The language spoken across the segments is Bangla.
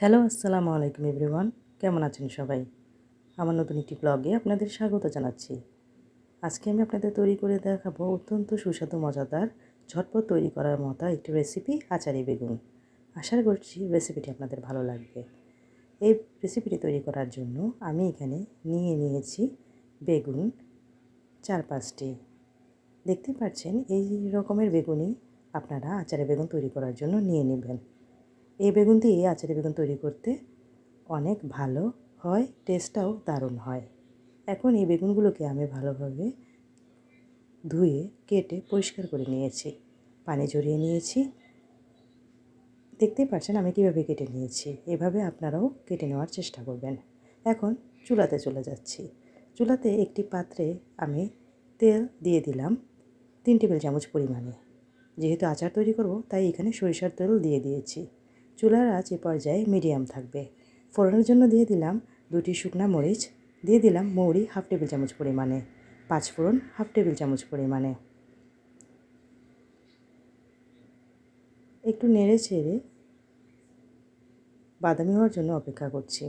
হ্যালো, আসসালামু আলাইকুম এভরিওয়ান। কেমন আছেন সবাই? আমার নতুন একটি ব্লগে আপনাদের স্বাগত জানাচ্ছি। আজকে আমি আপনাদের তৈরি করে দেখাবো অত্যন্ত সুস্বাদু, মজাদার, ঝটপট তৈরি করার মতো একটি রেসিপি আচারি বেগুন। আশা করছি রেসিপিটি আপনাদের ভালো লাগবে। এই রেসিপিটি তৈরি করার জন্য আমি এখানে নিয়ে নিয়েছি বেগুন চার পাঁচটি। দেখতে পাচ্ছেন, এই রকমের বেগুনই আপনারা আচারে বেগুন তৈরি করার জন্য নিয়ে নেবেন। এই বেগুন দিয়ে আচারে বেগুন তৈরি করতে অনেক ভালো হয় টেস্টটাও দারুণ হয়। এখন এই বেগুনগুলোকে আমি ভালোভাবে ধুয়ে, কেটে পরিষ্কার করে নিয়েছি। পানি জড়িয়ে নিয়েছি। দেখতেই পাচ্ছেন আমি কীভাবে কেটে নিয়েছি। এভাবে আপনারাও কেটে নেওয়ার চেষ্টা করবেন। এখন চুলাতে চলে যাচ্ছি। চুলাতে একটি পাত্রে আমি তেল দিয়ে দিলাম তিন টেবিল চামচ পরিমাণে। যেহেতু আচার তৈরি করব, তাই এখানে সরিষার তেল দিয়ে দিয়েছি। চুলার আঁচ এ পর্যায়ে মিডিয়াম থাকবে। ফোড়নের জন্য দিয়ে দিলাম দুটি শুকনা মরিচ। দিয়ে দিলাম মৌরি হাফ টেবিল চামচ পরিমাণে। পাঁচ ফোড়ন হাফ টেবিল চামচ পরিমাণে। একটু নেড়ে ছেড়ে বাদামি হওয়ার জন্য অপেক্ষা করছি।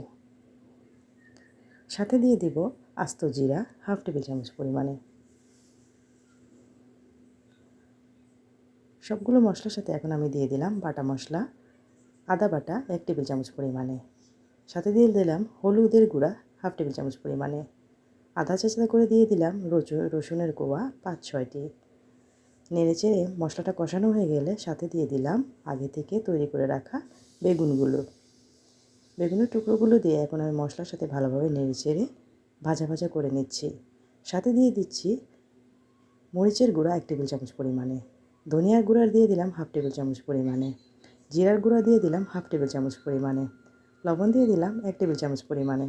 সাথে দিয়ে দিব আস্ত জিরা হাফ টেবিল চামচ পরিমাণে। সবগুলো মশলার সাথে এখন আমি দিয়ে দিলাম বাটা মশলা। আদা বাটা এক টেবিল চামচ পরিমাণে। সাথে দিয়ে দিলাম হলুদের গুঁড়া হাফ টেবিল চামচ পরিমাণে। আধা চেঁচা করে দিয়ে দিলাম রসুন রসুনের কোয়া পাঁচ, ছয়টি। নেড়ে চেড়ে মশলাটা কষানো হয়ে গেলে সাথে দিয়ে দিলাম আগে থেকে তৈরি করে রাখা বেগুনগুলো। বেগুনের টুকরোগুলো দিয়ে এখন আমি মশলার সাথে ভালোভাবে নেড়ে চেড়ে ভাজা ভাজা করে নিচ্ছি। সাথে দিয়ে দিচ্ছি মরিচের গুঁড়া এক টেবিল চামচ পরিমাণে। ধনিয়ার গুঁড়া দিয়ে দিলাম হাফ টেবিল চামচ পরিমাণে। জিরার গুঁড়া দিয়ে দিলাম হাফ টেবিল চামচ পরিমাণে। লবণ দিয়ে দিলাম এক টেবিল চামচ পরিমাণে।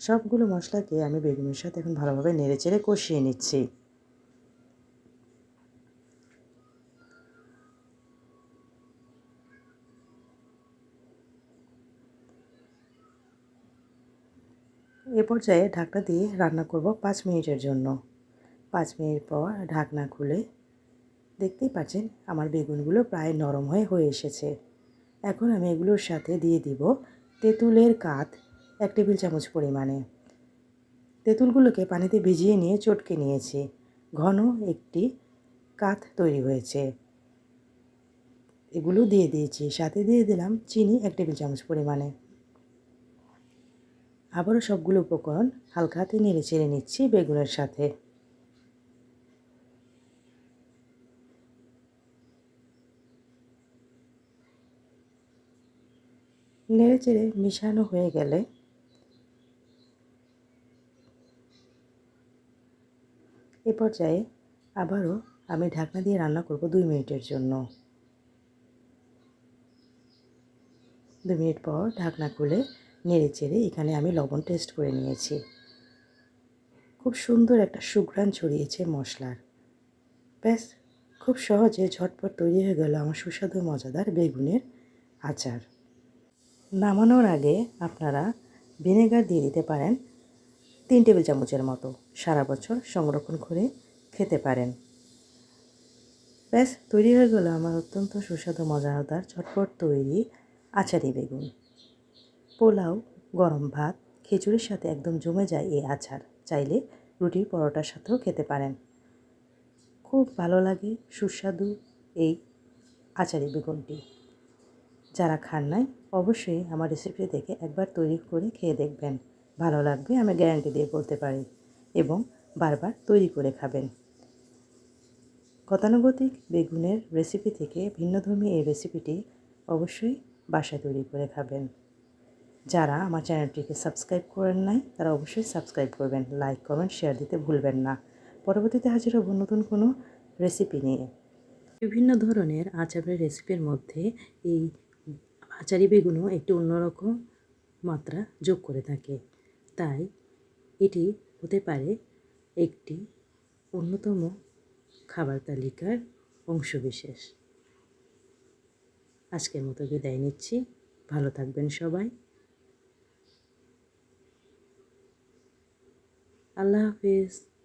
সবগুলো মশলাকে আমি বেগুনের সাথে এখন ভালোভাবে নেড়ে চেড়ে কষিয়ে নিচ্ছি। এ পর্যায়ে ঢাকনা দিয়ে রান্না করব পাঁচ মিনিটের জন্য। পাঁচ মিনিট পর ঢাকনা খুলে দেখতেই পাচ্ছেন, আমার বেগুনগুলো প্রায় নরম হয়ে হয়ে এসেছে। এখন আমি এগুলোর সাথে দিয়ে দিব তেঁতুলের কাত এক টেবিল চামচ পরিমাণে। তেঁতুলগুলোকে পানিতে ভিজিয়ে নিয়ে চটকে নিয়েছি। ঘন একটি কাত তৈরি হয়েছে। এগুলো দিয়ে দিয়েছি, সাথে দিয়ে দিলাম চিনি এক টেবিল চামচ পরিমাণে। আবারও সবগুলো উপকরণ হালকা হাতে নেড়ে চেড়ে নিচ্ছি বেগুনের সাথে। নেড়ে চেড়ে মিশানো হয়ে গেলে এ পর্যায়ে আবারও আমি ঢাকনা দিয়ে রান্না করব দুই মিনিটের জন্য। দুই মিনিট পর ঢাকনা খুলে নেড়ে চেড়ে এখানে আমি লবণ টেস্ট করে নিয়েছি। খুব সুন্দর একটা সুঘ্রাণ ছড়িয়েছে মশলার। ব্যাস, খুব সহজে ঝটপট তৈরি হয়ে গেল আমার সুস্বাদু, মজাদার বেগুনের আচার। নামানোর আগে আপনারা ভিনেগার দিয়ে দিতে পারেন তিন টেবিল চামচের মতো। সারা বছর সংরক্ষণ করে খেতে পারেন। ব্যাস, তৈরি হয়ে গেলো আমার অত্যন্ত সুস্বাদু, মজাদার, ঝটপট তৈরি আচারি বেগুন। পোলাও, গরম ভাত, খিচুড়ির সাথে একদম জমে যায় এই আচার। চাইলে রুটির পরোটার সাথেও খেতে পারেন। খুব ভালো লাগে, সুস্বাদু এই আচারি বেগুনটি। যারা খান নাই অবশ্যই আমার রেসিপি দেখে একবার তৈরি করে খেয়ে দেখবেন। ভালো লাগবে, আমি গ্যারান্টি দিয়ে বলতে পারি। এবং বারবার তৈরি করে খাবেন। গতানুগতিক বেগুনের রেসিপি থেকে ভিন্নধর্মী এই রেসিপিটি অবশ্যই বাসায় তৈরি করে খাবেন। যারা আমার চ্যানেলটিকে সাবস্ক্রাইব করেন নাই, তারা অবশ্যই সাবস্ক্রাইব করবেন। লাইক কমেন্ট শেয়ার দিতে ভুলবেন না। পরবর্তীতে হাজির হব নতুন কোনো রেসিপি নিয়ে। বিভিন্ন ধরনের আচারের রেসিপির মধ্যে এই আচারি বেগুনও একটি অন্যরকম মাত্রা যোগ করে থাকে। তাই এটি হতে পারে একটি অন্যতম খাবার তালিকার অংশবিশেষ। আজকের মতো বিদায় নিচ্ছি। ভালো থাকবেন সবাই। আল্লাহ হাফিজ।